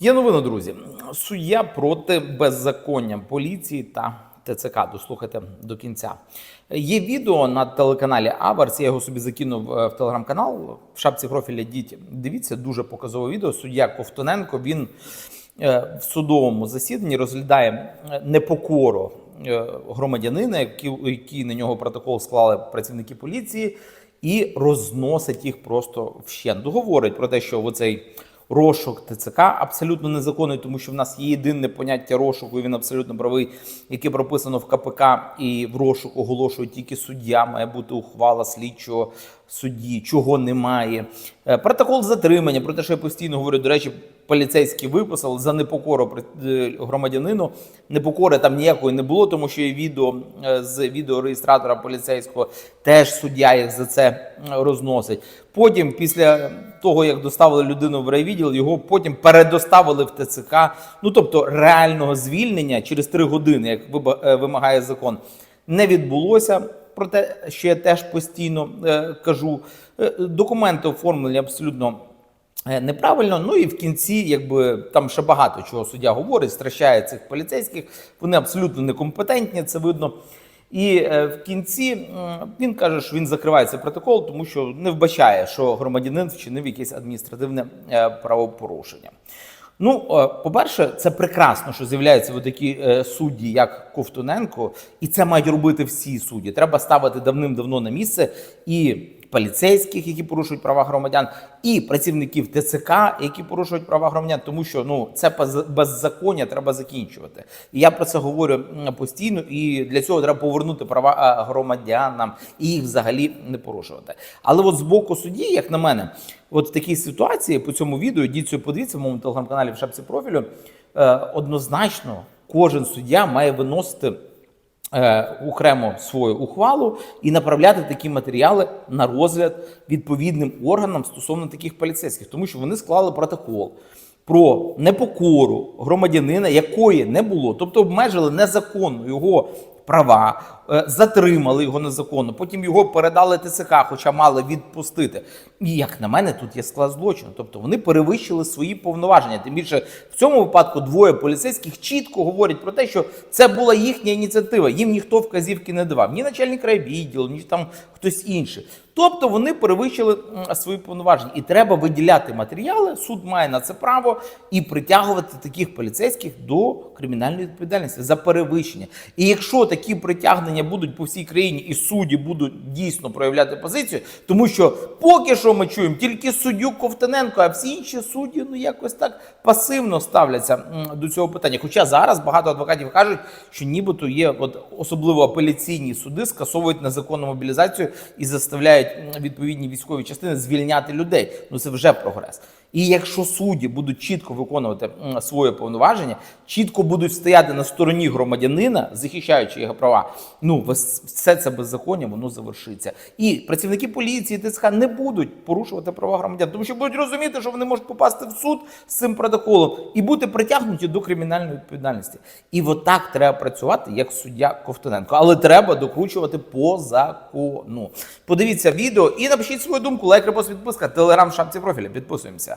Є новина, друзі. Суддя проти беззаконня поліції та ТЦК. Дослухайте до кінця. Є відео на телеканалі Аверс. Я його собі закинув е, в телеграм-канал в шапці профіля Діті. Дивіться, дуже показове відео. Суддя Ковтоненко він е, в судовому засіданні розглядає е, непокору е, громадянина, які на нього протокол склали працівники поліції, і розносить їх просто вщент. Говорить про те, що оцей розшук ТЦК абсолютно незаконний, тому що в нас є єдине поняття розшуку, і він абсолютно правий, яке прописано в КПК, і в розшук оголошує тільки суддя, має бути ухвала слідчого судді, чого немає. Е, Протокол затримання, про те, що я постійно говорю, до речі, поліцейські виписали за непокору е, громадянину. Непокори там ніякої не було, тому що є відео е, з відеореєстратора поліцейського, теж суддя їх за це розносить. Потім, після того, як доставили людину в райвідділ, його потім передоставили в ТЦК. Ну тобто реального звільнення через три години, як е, вимагає закон, не відбулося. Про те, що я теж постійно е, кажу, Е, документи оформлені абсолютно е, неправильно. Ну і в кінці, якби там ще багато чого суддя говорить, стращає цих поліцейських. Вони абсолютно некомпетентні, це видно. І е, в кінці він каже, що він закриває цей протокол, тому що не вбачає, що громадянин вчинив якесь адміністративне е, правопорушення. Ну, е, по-перше, це прекрасно, що з'являються такі судді, як Ковтуненко, і це мають робити всі судді. Треба ставити давним-давно на місце і поліцейських, які порушують права громадян, і працівників ТЦК, які порушують права громадян, тому що ну це без- беззаконня треба закінчувати. І я про це говорю постійно. І для цього треба повернути права е, громадянам і їх взагалі не порушувати. Але от з боку судді, як на мене, от в такій ситуації по цьому відео дійсно подивіться в моєму телеграм-каналі в шапці профілю. е, Однозначно, кожен суддя має виносити окремо свою ухвалу і направляти такі матеріали на розгляд відповідним органам стосовно таких поліцейських, тому що вони склали протокол про непокору громадянина, якої не було, тобто обмежили незаконно його права, е, затримали його незаконно, потім його передали ТСК, хоча мали відпустити. І як на мене, тут є склад злочину. Тобто вони перевищили свої повноваження. Тим більше в цьому випадку двоє поліцейських чітко говорять про те, що це була їхня ініціатива. Їм ніхто вказівки не давав, ні начальник райвідділу, ні там хтось інший. Тобто вони перевищили свої повноваження, і треба виділяти матеріали. Суд має на це право і притягувати таких поліцейських до кримінальної відповідальності за перевищення. І якщо такі притягнення будуть по всій країні, і судді будуть дійсно проявляти позицію, тому що поки що ми чуємо тільки суддю Ковтоненко, а всі інші судді ну якось так пасивно ставляться до цього питання. Хоча зараз багато адвокатів кажуть, що нібито є от особливо апеляційні суди скасовують незаконну мобілізацію і заставляють відповідні військові частини звільняти людей. Ну це вже прогрес. І якщо судді будуть чітко виконувати своє повноваження, чітко будуть стояти на стороні громадянина, захищаючи його права, ну все це беззаконня воно завершиться. І працівники поліції ТСК не будуть порушувати права громадян, тому що будуть розуміти, що вони можуть попасти в суд з цим протоколом і бути притягнуті до кримінальної відповідальності. І отак треба працювати, як суддя Ковтоненко. Але треба докручувати по закону. Подивіться відео і напишіть свою думку. Лайк, репост, підписка, телеграм, шапці профіля. Підписуємося.